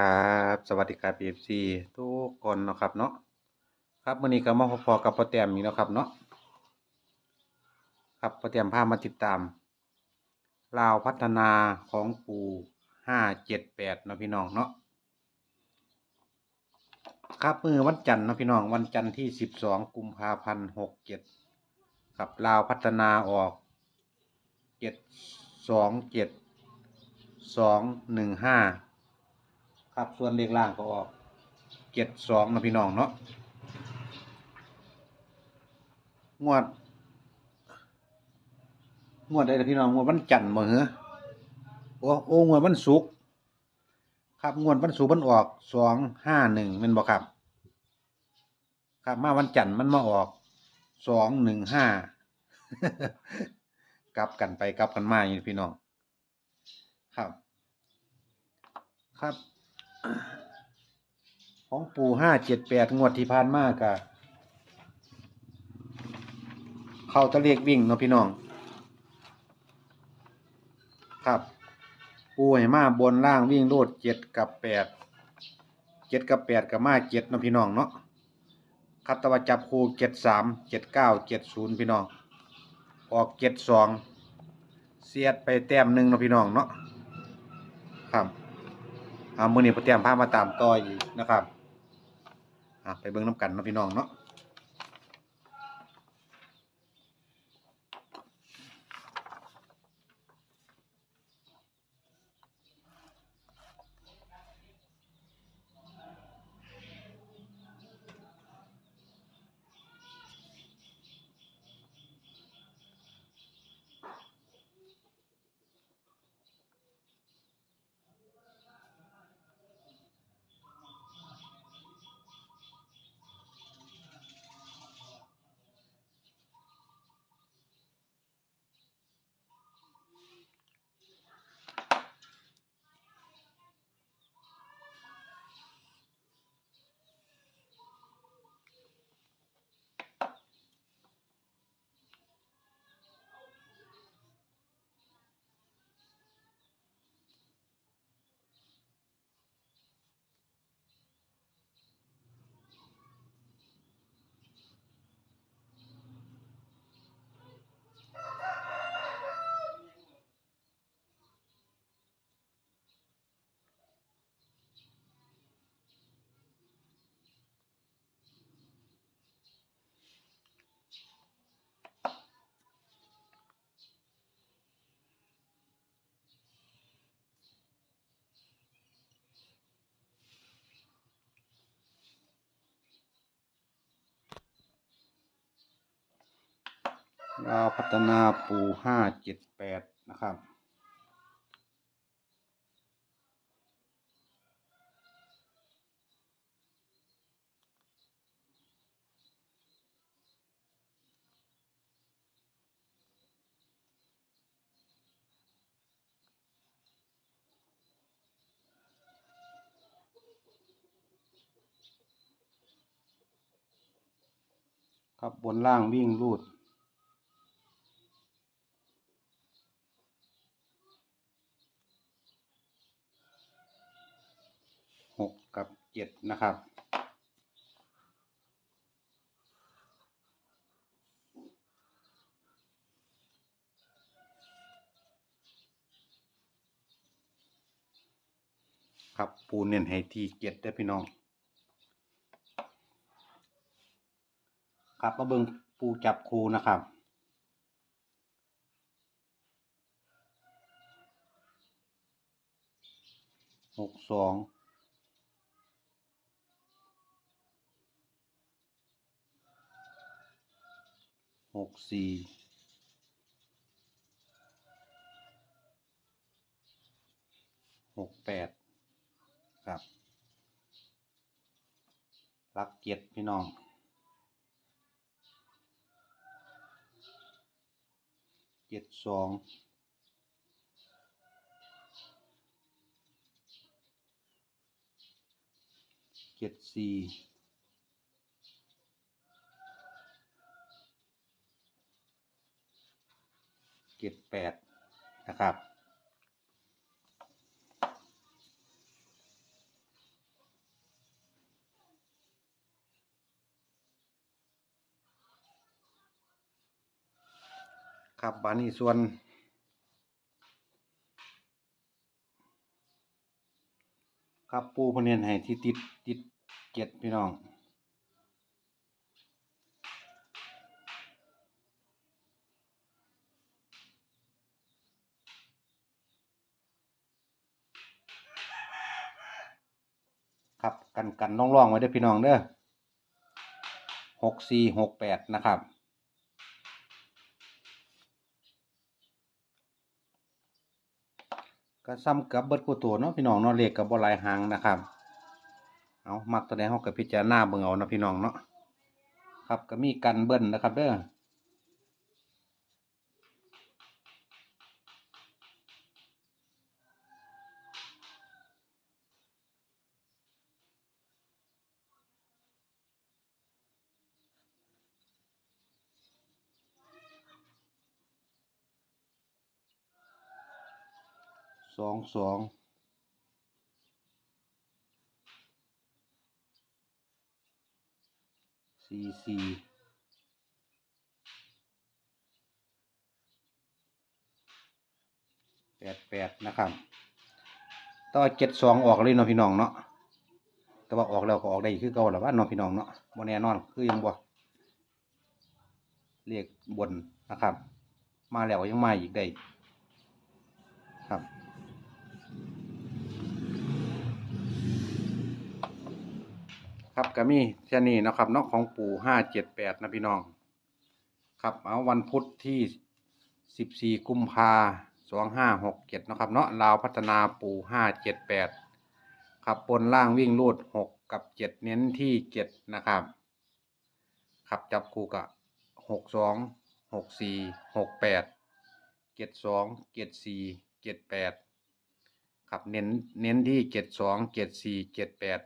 ครับสวัสดีครับ FC ทุกคนนะครับเนาะครับวันนี้ก็มาพอกับพ่อแต้มอีกนะครับเนาะครับพ่อแต้มพามาติดตามลาวพัฒนาของปู่ห้าเจ็ดแปดนะพี่น้องเนาะครับมือวันจันทร์นะพี่น้องวันจันทร์ที่สิบสองกุมภาพันธ์หกเจ็ดครับลาวพัฒนาออกเจ็ดสองเจ็ดสองหนึ่งห้า ครับส่วนเลขล่างก็ออกเจ็ดสองนะพี่น้องเนาะงวด งวดใดนะพี่น้องงวดวันจันทร์บ่เหรอโอ้โอ้งวดวันศุกร์ครับงวดวันศุกร์มันออกสองห้าหนึ่งเป็นบ่ครับ ครับมาวันจันทร์มันมาออกสองหนึ่งห้ากลับกันไปกลับกันมาอยู่พี่น้อง ครับ ครับ ของปู่ห้าเจ็ดแปดงวดที่ผ่านมากะเข้าตะเรียกวิ่งเนาะพี่น้อง ครับ ปูให้มาบนล่างวิ่งโลดเจ็ดกับแปดเจ็ดกับแปดกับมาเจ็ดเนาะพี่น้องเนาะคัตตวจับคูเจ็ดสามเจ็ดเก้าเจ็ดศูนย์พี่น้อง ออกเจ็ดสองเสียดไปแต้มหนึ่งเนาะพี่น้องเนาะครับ อ่ามือนี้พอเตรียมพามาตามต่ออีกนะครับอ่าไปเบิ่งน้ำกันนะพี่น้องเนาะ เราวพัฒนาปูห้าเจ็ดแปดนะครับ ครับบนล่างวิ่งรูด หกกับ เจ็ดนะครับ ครับปูเน้นให้ที่เจ็ดได้พี่น้อง ครับมาเบิงปูจับคูนะครับหกสอง หกสี่หกแปดครับรักเจ็ดพี่น้อง เจ็ดสอง เจ็ดสี่ จ็ดแปดนะครับ ครับบานี้ส่วน ครับปูพเนียนให้ที่ติดติดเจ็ดพี่น้อง ครับกันกันล่องล่องๆไว้เด้อพี่น้องเด้อหกสี่หกแปดนะครับ ก็ซ้ำกับเบิดคู่ตัวเนาะพี่น้องเนาะเลขกับบลายหางนะครับ เอามักตัวใดเฮาก็พิจารณาเบิ่งเอานะพี่น้องเนาะครับก็มีกันเบิ้ลนะครับเด้อ สองสองสี่สี่แปดแปดนะครับต่อเจ็ดสองออกเลยเนาะพี่น้องเนาะแต่ว่าออกแล้วก็ออกได้คือเก่าและว่าเนาะพี่น้องเนาะบ่แน่นอนคือยังบ่เรียกบนนะครับ มาแล้วก็ยังมาอีกได้ครับ ครับก็มีแค่นี้นะครับเนาะของปู่ห้าเจ็ดแปดนะพี่น้อง ครับเอาวันพุธที่สิบสี่กุมภาสองห้าหกเจ็ดนะครับเนาะลาวพัฒนาปู่ห้าเจ็ดแปดครับบนล่างวิ่งรูดหกกับเจ็ดเน้นที่เจ็ดนะครับ ครับจับคู่กับหกสองหกสี่หกแปดเจ็ดสองเจ็ดสี่เจ็ดแปดครับเน้นเน้นที่เจ็ดสองเจ็ดสี่เจ็ดแปด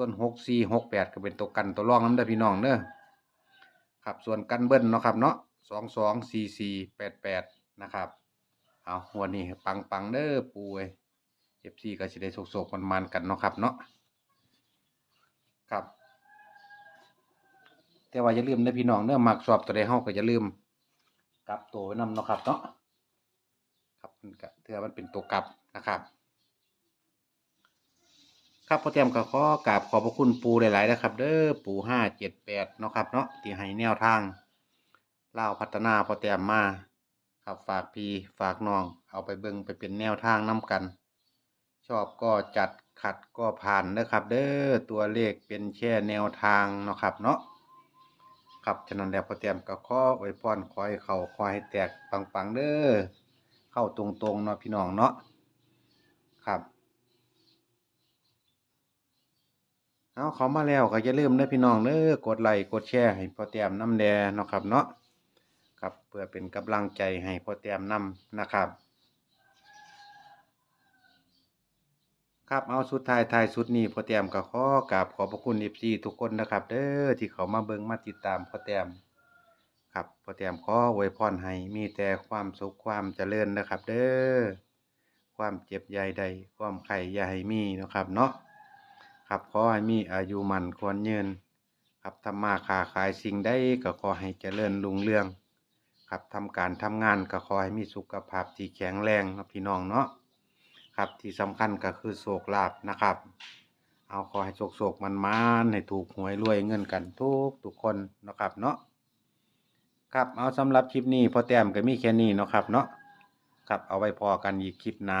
ส่วนหกสี่หกแปดก็เป็นตัวกันตัวรองน้ำเด้พี่น้องเด้อครับส่วนกันเบิ้ลเนาะครับเนาะสองสองสี่สี่แปดแปดนะครับเอาหัวันนี้ปังปังเด้อปูเอฟซีก็สิได้โศกๆมันมันๆกันเนาะครับเนาะครับ แต่ว่าอย่าลืมนะพี่น้องเด้อมักชอบตัวใดเฮาก็อย่าลืมกลับตัวไว้นำเนาะครับเนาะครับเถื่อมันเป็นตัวกลับนะครับ ครับพ่อเตรียมก็ขอกราบขอบพระคุณปูหลายๆนะครับ เด้อปูห้าเจ็ดแปดเนาะครับเนาะที่ให้แนวทางเล่าพัฒนาพ่อเตรียมมาครับฝากพี่ฝากน้อง เอาไปเบิ่งไปเป็นแนวทางน้กัน ชอบก็จัดขัดก็ผ่านนะครับ เด้อตัวเลขเป็นแค่แนวทางเนาะครับเนาะครับฉะนั้นแล้วพ่อเตรียมก็ขออวยพรขอให้เขาขอให้แตกปังๆเด้อเข้าตรงๆเนาะพี่น้องเนาะครับ เอาเขามาแล้วก็อย่าลืมเด้อพี่น้องเด้อกดไลค์กดแชร์ให้พ่อแต้มน้ำแดเนาะครับเนาะครับเพื่อเป็นกำลังใจให้พ่อแต้มนํนะครับ ครับเอาสุดท้ายท้ายสุดนี้พ่อแต้มก็ขอกราบขอบพระคุณ FC ทุกคนนะครับ เด้อที่เขามาเบิ่งมาติดตามพ่อแต้มครับพ่อแต้มขออวยพรให้มีแต่ความสุขความเจริญนะครับ เด้อความเจ็บใยใดความไข่ให้มีนะครับเนาะ ครับขอให้มีอายุมันควรยืนครับทำมาค้าขายสิ่งใดก็ขอให้เจริญรุ่งเรือง ครับทำการทำงานก็ขอให้มีสุขภาพที่แข็งแรงนะพี่น้องเนาะครับที่สำคัญก็คือโศกลาบนะครับ เอาขอให้โศกโศกมันมานให้ถูกหวยรวยเงินกันทุกทุกคนนะครับเนาะครับเอาสำหรับคลิปนี้พอแต้มก็มีแค่นี้นะครับเนาะครับเอาไว้พอกันอีกคลิปหน้า